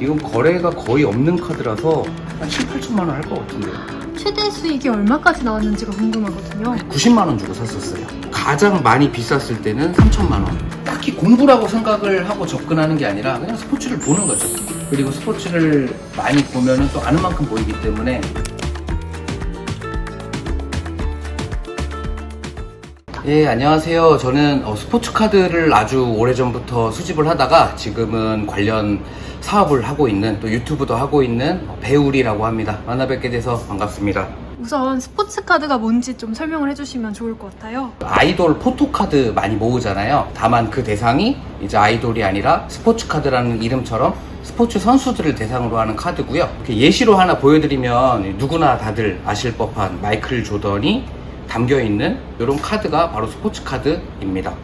이건 거래가 거의 없는 카드라서 한 7, 8천만 원 할 것 같은데요. 최대 수익이 얼마까지 나왔는지가 궁금하거든요. 90만 원 주고 샀었어요. 가장 많이 비쌌을 때는 3천만 원. 딱히 공부라고 생각을 하고 접근하는 게 아니라 그냥 스포츠를 보는 거죠. 그리고 스포츠를 많이 보면은 또 아는 만큼 보이기 때문에 예, 안녕하세요. 저는 어, 스포츠 카드를 아주 오래전부터 수집을 하다가 지금은 관련 사업을 하고 있는 또 유튜브도 하고 있는 어, 배우리라고 합니다. 만나 뵙게 돼서 반갑습니다. 우선 스포츠 카드가 뭔지 좀 설명을 해주시면 좋을 것 같아요. 아이돌 포토카드 많이 모으잖아요. 다만 그 대상이 이제 아이돌이 아니라 스포츠 카드라는 이름처럼 스포츠 선수들을 대상으로 하는 카드고요. 예시로 하나 보여드리면 누구나 다들 아실 법한 마이클 조던이 담겨 있는 이런 카드가 바로 스포츠 카드입니다.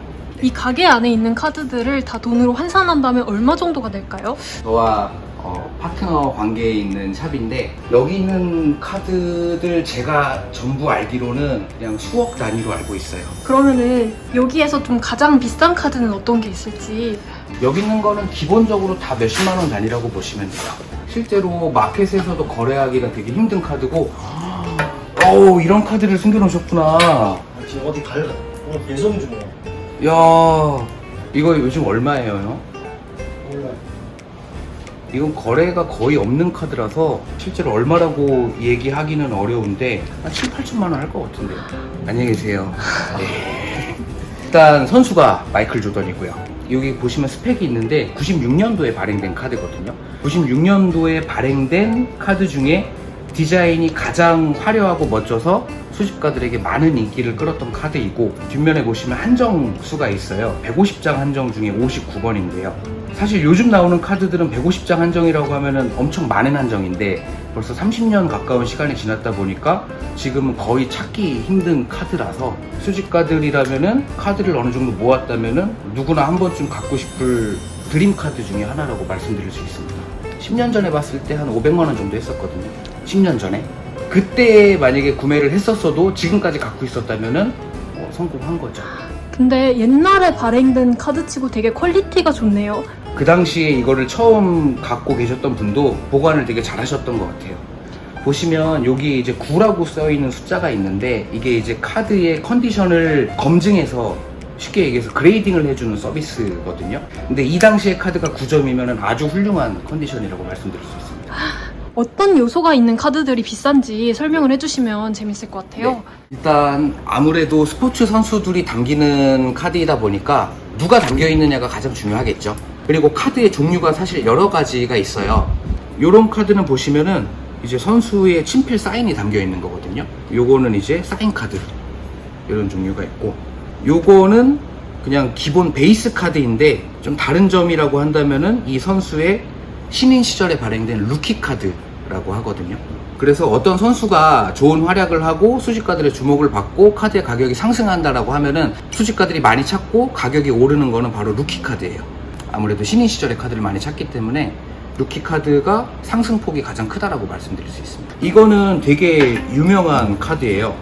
이 가게 안에 있는 카드들을 다 돈으로 환산한다면 얼마 정도가 될까요? 저와 어, 파트너 관계에 있는 샵인데 여기 있는 카드들 제가 전부 알기로는 그냥 수억 단위로 알고 있어요. 그러면은 여기에서 좀 가장 비싼 카드는 어떤 게 있을지 여기 있는 거는 기본적으로 다 몇십만 원 단위라고 보시면 돼요. 실제로 마켓에서도 거래하기가 되게 힘든 카드고, 어우, 이런 카드를 숨겨놓으셨구나. 지금 어디 갈래? 오늘 배송 중이야. 야 이거 요즘 얼마예요? 형? 몰라. 이건 거래가 거의 없는 카드라서 실제로 얼마라고 얘기하기는 어려운데 한 7, 8천만 원 할 것 같은데요. 안녕히 계세요. 네. 일단 선수가 마이클 조던이고요. 여기 보시면 스펙이 있는데 96년도에 발행된 카드거든요. 96년도에 발행된 카드 중에 디자인이 가장 화려하고 멋져서 수집가들에게 많은 인기를 끌었던 카드이고 뒷면에 보시면 한정 수가 있어요. 150장 한정 중에 59번인데요. 사실 요즘 나오는 카드들은 150장 한정이라고 하면은 엄청 많은 한정인데 벌써 30년 가까운 시간이 지났다 보니까 지금은 거의 찾기 힘든 카드라서 수집가들이라면은 카드를 어느 정도 모았다면은 누구나 한 번쯤 갖고 싶을 드림 카드 중에 하나라고 말씀드릴 수 있습니다. 10년 전에 봤을 때 한 500만 원 정도 했었거든요. 10년 전에. 그때 만약에 구매를 했었어도 지금까지 갖고 있었다면은 어, 성공한 거죠. 근데 옛날에 발행된 카드치고 되게 퀄리티가 좋네요. 그 당시에 이거를 처음 갖고 계셨던 분도 보관을 되게 잘 하셨던 것 같아요. 보시면 여기 이제 9라고 써 있는 숫자가 있는데 이게 이제 카드의 컨디션을 검증해서 쉽게 얘기해서 그레이딩을 해주는 서비스거든요. 근데 이 당시에 카드가 9점이면 아주 훌륭한 컨디션이라고 말씀드릴 수 있습니다. 어떤 요소가 있는 카드들이 비싼지 설명을 해주시면 재밌을 것 같아요. 네. 일단 아무래도 스포츠 선수들이 담기는 카드이다 보니까 누가 담겨 있느냐가 가장 중요하겠죠. 그리고 카드의 종류가 사실 여러 가지가 있어요. 요런 카드는 보시면은 이제 선수의 친필 사인이 담겨 있는 거거든요. 요거는 이제 사인 카드 이런 종류가 있고 요거는 그냥 기본 베이스 카드인데 좀 다른 점이라고 한다면은 이 선수의 신인 시절에 발행된 루키 카드 라고 하거든요. 그래서 어떤 선수가 좋은 활약을 하고 수집가들의 주목을 받고 카드의 가격이 상승한다라고 하면은 수집가들이 많이 찾고 가격이 오르는 거는 바로 루키 카드예요. 아무래도 신인 시절의 카드를 많이 찾기 때문에 루키 카드가 상승폭이 가장 크다라고 말씀드릴 수 있습니다. 이거는 되게 유명한 카드예요.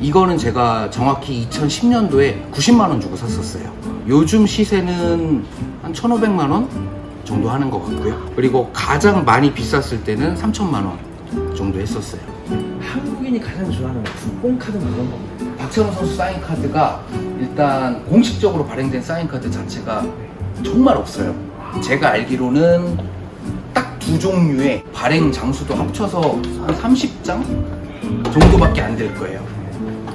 이거는 제가 정확히 2010년도에 90만 원 주고 샀었어요. 요즘 시세는 한 1,500만 원 정도 하는 것 같고요. 그리고 가장 많이 비쌌을 때는 3천만 원 정도 했었어요. 한국인이 가장 좋아하는 국뽕 카드는 그런 겁니다. 박찬호 선수 사인 카드가 일단 공식적으로 발행된 사인 카드 자체가 정말 없어요. 제가 알기로는 딱 두 종류의 발행 장수도 합쳐서 한 30장 정도밖에 안 될 거예요.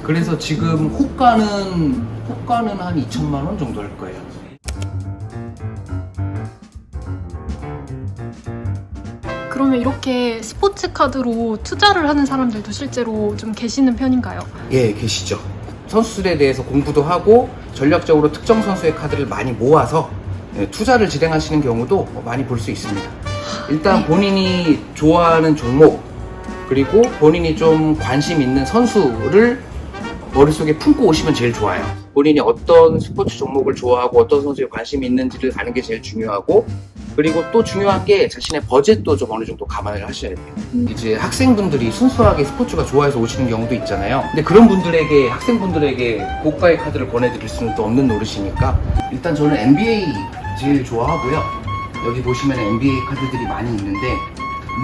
그래서 지금 호가는 호가는 한 2천만 원 정도 할 거예요. 그러면 이렇게 스포츠 카드로 투자를 하는 사람들도 실제로 좀 계시는 편인가요? 예, 계시죠. 선수들에 대해서 공부도 하고 전략적으로 특정 선수의 카드를 많이 모아서 예, 투자를 진행하시는 경우도 많이 볼 수 있습니다. 일단 네. 본인이 좋아하는 종목 그리고 본인이 좀 관심 있는 선수를 머릿속에 품고 오시면 제일 좋아요. 본인이 어떤 스포츠 종목을 좋아하고 어떤 선수에 관심이 있는지를 아는 게 제일 중요하고 그리고 또 중요한 게 자신의 버젯도 좀 어느 정도 감안을 하셔야 돼요. 음. 이제 학생분들이 순수하게 스포츠가 좋아해서 오시는 경우도 있잖아요. 근데 그런 분들에게 학생분들에게 고가의 카드를 권해드릴 수는 또 없는 노릇이니까 일단 저는 NBA 제일 좋아하고요. 여기 보시면 NBA 카드들이 많이 있는데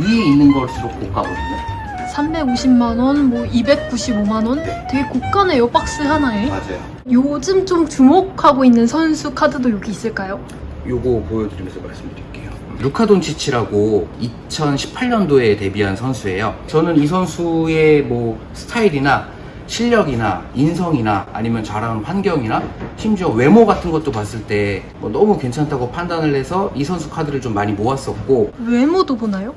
위에 있는 걸수록 고가거든요. 350만 원, 뭐 295만 원? 네. 되게 고가네요, 박스 하나에. 맞아요. 요즘 좀 주목하고 있는 선수 카드도 여기 있을까요? 요거 보여드리면서 말씀드릴게요. 루카 돈치치라고 2018년도에 데뷔한 선수예요. 저는 이 선수의 뭐 스타일이나 실력이나 인성이나 아니면 잘하는 환경이나 심지어 외모 같은 것도 봤을 때 뭐 너무 괜찮다고 판단을 해서 이 선수 카드를 좀 많이 모았었고 외모도 보나요?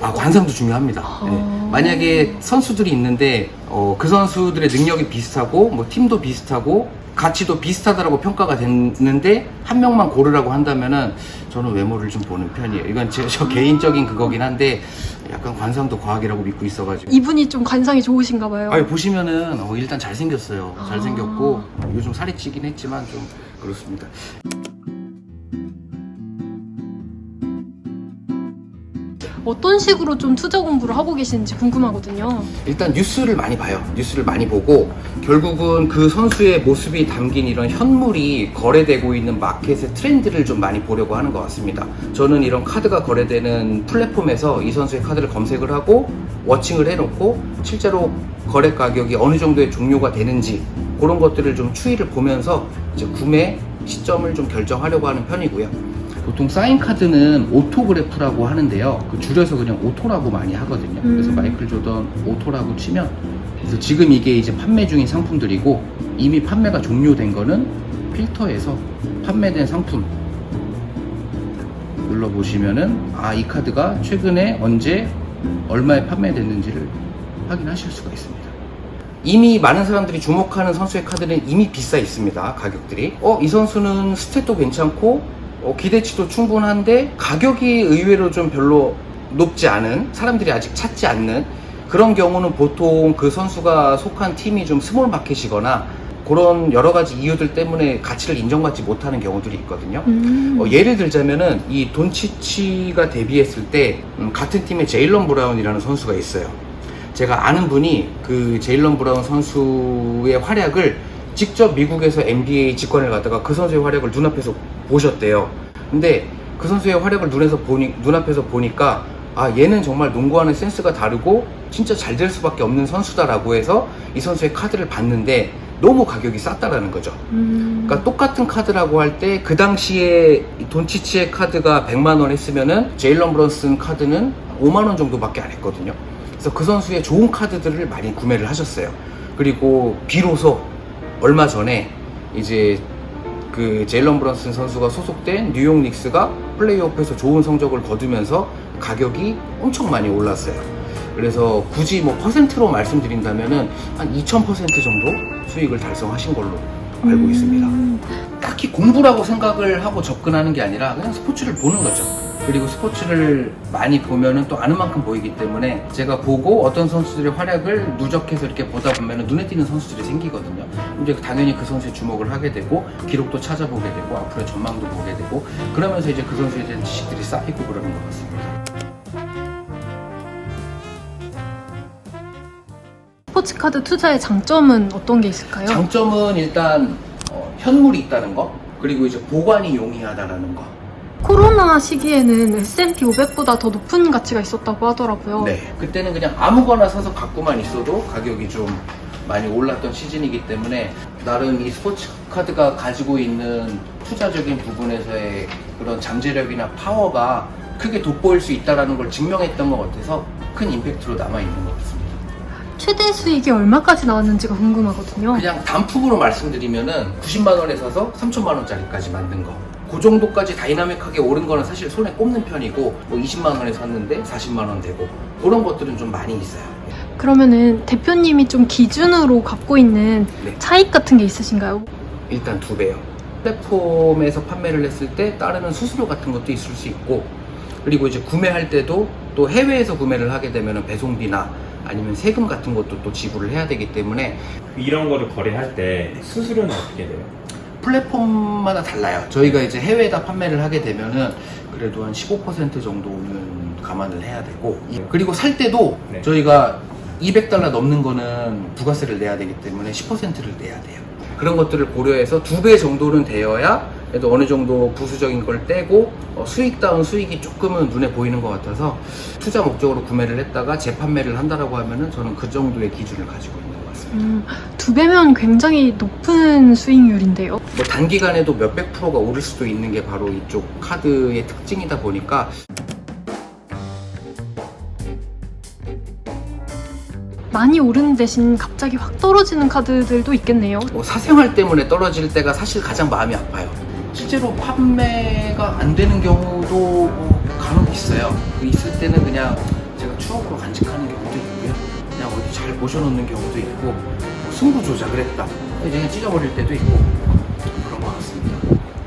아 관상도 중요합니다. 아. 네. 만약에 선수들이 있는데 어, 그 선수들의 능력이 비슷하고 뭐 팀도 비슷하고 가치도 비슷하다라고 평가가 됐는데 한 명만 고르라고 한다면은 저는 외모를 좀 보는 편이에요. 이건 제, 저 개인적인 그거긴 한데 약간 관상도 과학이라고 믿고 있어가지고. 이분이 좀 관상이 좋으신가 봐요. 아니 보시면은 어, 일단 잘생겼어요. 아. 잘생겼고 요즘 살이 찌긴 했지만 좀 그렇습니다. 어떤 식으로 좀 투자 공부를 하고 계시는지 궁금하거든요. 일단 뉴스를 많이 봐요. 뉴스를 많이 보고 결국은 그 선수의 모습이 담긴 이런 현물이 거래되고 있는 마켓의 트렌드를 좀 많이 보려고 하는 것 같습니다. 저는 이런 카드가 거래되는 플랫폼에서 이 선수의 카드를 검색을 하고 워칭을 해놓고 실제로 거래 가격이 어느 정도의 종료가 되는지 그런 것들을 좀 추이를 보면서 이제 구매 시점을 좀 결정하려고 하는 편이고요. 보통 사인 카드는 오토그래프라고 하는데요. 그 줄여서 그냥 오토라고 많이 하거든요. 그래서 음. 마이클 조던 오토라고 치면 그래서 지금 이게 이제 판매 중인 상품들이고 이미 판매가 종료된 거는 필터에서 판매된 상품 눌러 보시면은 아 이 카드가 최근에 언제 얼마에 판매됐는지를 확인하실 수가 있습니다. 이미 많은 사람들이 주목하는 선수의 카드는 이미 비싸 있습니다. 가격들이. 어, 이 선수는 스탯도 괜찮고 어, 기대치도 충분한데 가격이 의외로 좀 별로 높지 않은 사람들이 아직 찾지 않는 그런 경우는 보통 그 선수가 속한 팀이 좀 스몰 마켓이거나 그런 여러 가지 이유들 때문에 가치를 인정받지 못하는 경우들이 있거든요. 음. 어, 예를 들자면은 이 돈치치가 데뷔했을 때 음, 같은 팀에 제일런 브라운이라는 선수가 있어요. 제가 아는 분이 그 제일런 브라운 선수의 활약을 직접 미국에서 NBA 직관을 갔다가 그 선수의 활약을 눈앞에서 보셨대요. 근데 그 선수의 활약을 눈에서 보니 눈앞에서 보니까 아 얘는 정말 농구하는 센스가 다르고 진짜 잘 될 수밖에 없는 선수다라고 해서 이 선수의 카드를 봤는데 너무 가격이 쌌다라는 거죠. 음. 그러니까 똑같은 카드라고 할 때 그 당시에 이 돈치치의 카드가 100만 원 했으면은 제일런 브런슨 카드는 5만 원 정도밖에 안 했거든요. 그래서 그 선수의 좋은 카드들을 많이 구매를 하셨어요. 그리고 비로소 얼마 전에 이제 그 제일런 브런슨 선수가 소속된 뉴욕 닉스가 플레이오프에서 좋은 성적을 거두면서 가격이 엄청 많이 올랐어요. 그래서 굳이 뭐 퍼센트로 말씀드린다면은 한 2000% 정도 수익을 달성하신 걸로 알고 있습니다. 음. 딱히 공부라고 생각을 하고 접근하는 게 아니라 그냥 스포츠를 보는 거죠. 그리고 스포츠를 많이 보면은 또 아는 만큼 보이기 때문에 제가 보고 어떤 선수들의 활약을 누적해서 이렇게 보다 보면은 눈에 띄는 선수들이 생기거든요. 이제 당연히 그 선수에 주목을 하게 되고 기록도 찾아보게 되고 앞으로의 전망도 보게 되고 그러면서 이제 그 선수에 대한 지식들이 쌓이고 그러는 것 같습니다. 스포츠 카드 투자의 장점은 어떤 게 있을까요? 장점은 일단 어, 현물이 있다는 거 그리고 이제 보관이 용이하다라는 거 코로나 시기에는 S&P 500보다 더 높은 가치가 있었다고 하더라고요. 네. 그때는 그냥 아무거나 사서 갖고만 있어도 가격이 좀 많이 올랐던 시즌이기 때문에 나름 이 스포츠 카드가 가지고 있는 투자적인 부분에서의 그런 잠재력이나 파워가 크게 돋보일 수 있다는 걸 증명했던 것 같아서 큰 임팩트로 남아 있는 것 같습니다. 최대 수익이 얼마까지 나왔는지가 궁금하거든요. 그냥 단품으로 말씀드리면은 90만 원에 사서 3천만 원짜리까지 만든 거. 그 정도까지 다이나믹하게 오른 거는 사실 손에 꼽는 편이고 뭐 20만 원에 샀는데 40만 원 되고 그런 것들은 좀 많이 있어요. 그러면은 대표님이 좀 기준으로 갖고 있는 네. 차익 같은 게 있으신가요? 일단 두 배요. 플랫폼에서 판매를 했을 때 따르는 수수료 같은 것도 있을 수 있고 그리고 이제 구매할 때도 또 해외에서 구매를 하게 되면 배송비나 아니면 세금 같은 것도 또 지불을 해야 되기 때문에 이런 거를 거래할 때 수수료는 어떻게 돼요? 플랫폼마다 달라요. 저희가 이제 해외에다 판매를 하게 되면은 그래도 한 15% 정도는 감안을 해야 되고 그리고 살 때도 네. 저희가 200달러 넘는 거는 부가세를 내야 되기 때문에 10%를 내야 돼요. 그런 것들을 고려해서 두 배 정도는 되어야 그래도 어느 정도 부수적인 걸 떼고 어, 수익다운 수익이 조금은 눈에 보이는 것 같아서 투자 목적으로 구매를 했다가 재판매를 한다라고 하면은 저는 그 정도의 기준을 가지고 있는. 음, 두 배면 굉장히 높은 수익률인데요. 뭐 단기간에도 몇백 프로가 오를 수도 있는 게 바로 이쪽 카드의 특징이다 보니까 많이 오르는 대신 갑자기 확 떨어지는 카드들도 있겠네요. 뭐 사생활 때문에 떨어질 때가 사실 가장 마음이 아파요. 실제로 판매가 안 되는 경우도 뭐 간혹 있어요. 그 있을 때는 그냥 제가 추억 잘 모셔놓는 경우도 있고 뭐 승부 조작을 했다. 그냥 찢어버릴 때도 있고 그런 것 같습니다.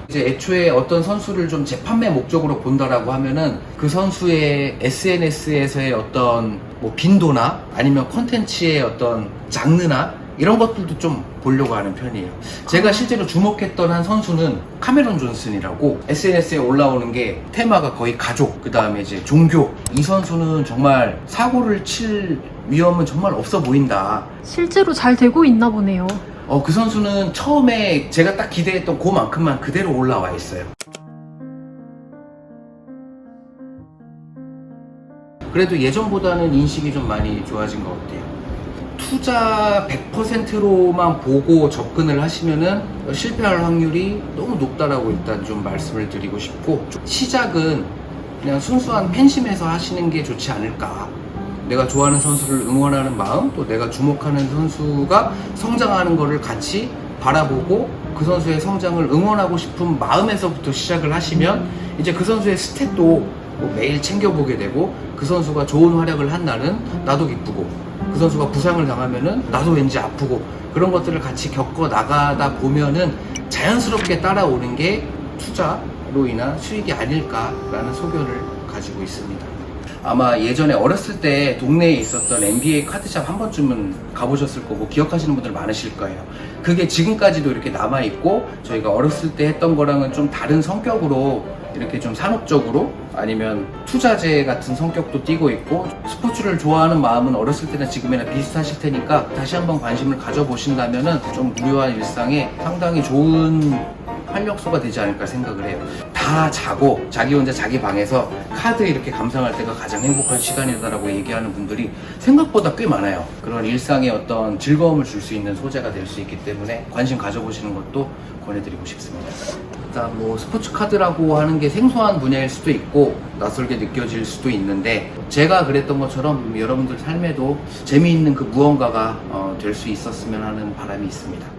이제 애초에 어떤 선수를 좀 재판매 목적으로 본다라고 하면은 그 선수의 SNS에서의 어떤 뭐 빈도나 아니면 콘텐츠의 어떤 장르나 이런 것들도 좀 보려고 하는 편이에요. 제가 실제로 주목했던 한 선수는 카메론 존슨이라고 SNS에 올라오는 게 테마가 거의 가족, 그 다음에 이제 종교. 이 선수는 정말 사고를 칠 위험은 정말 없어 보인다. 실제로 잘 되고 있나 보네요. 어, 그 선수는 처음에 제가 딱 기대했던 그만큼만 그대로 올라와 있어요. 그래도 예전보다는 인식이 좀 많이 좋아진 것 같아요. 투자 100%로만 보고 접근을 하시면은 실패할 확률이 너무 높다라고 일단 좀 말씀을 드리고 싶고 시작은 그냥 순수한 팬심에서 하시는 게 좋지 않을까. 내가 좋아하는 선수를 응원하는 마음, 또 내가 주목하는 선수가 성장하는 거를 같이 바라보고 그 선수의 성장을 응원하고 싶은 마음에서부터 시작을 하시면 이제 그 선수의 스탯도 뭐 매일 챙겨보게 되고 그 선수가 좋은 활약을 한 날은 나도 기쁘고 그 선수가 부상을 당하면은 나도 왠지 아프고 그런 것들을 같이 겪어 나가다 보면은 자연스럽게 따라오는 게 투자로 인한 수익이 아닐까라는 소견을 가지고 있습니다. 아마 예전에 어렸을 때 동네에 있었던 NBA 카드샵 한 번쯤은 가보셨을 거고 기억하시는 분들 많으실 거예요. 그게 지금까지도 이렇게 남아있고 저희가 어렸을 때 했던 거랑은 좀 다른 성격으로 이렇게 좀 산업적으로 아니면 투자재 같은 성격도 띠고 있고 스포츠를 좋아하는 마음은 어렸을 때나 지금이나 비슷하실 테니까 다시 한번 관심을 가져보신다면은 좀 무료한 일상에 상당히 좋은 활력소가 되지 않을까 생각을 해요. 다 자고 자기 혼자 자기 방에서 카드 이렇게 감상할 때가 가장 행복한 시간이다라고 얘기하는 분들이 생각보다 꽤 많아요. 그런 일상에 어떤 즐거움을 줄 수 있는 소재가 될 수 있기 때문에 관심 가져보시는 것도 권해드리고 싶습니다. 일단 뭐 스포츠 카드라고 하는 게 생소한 분야일 수도 있고 낯설게 느껴질 수도 있는데 제가 그랬던 것처럼 여러분들 삶에도 재미있는 그 무언가가 될수 있었으면 하는 바람이 있습니다.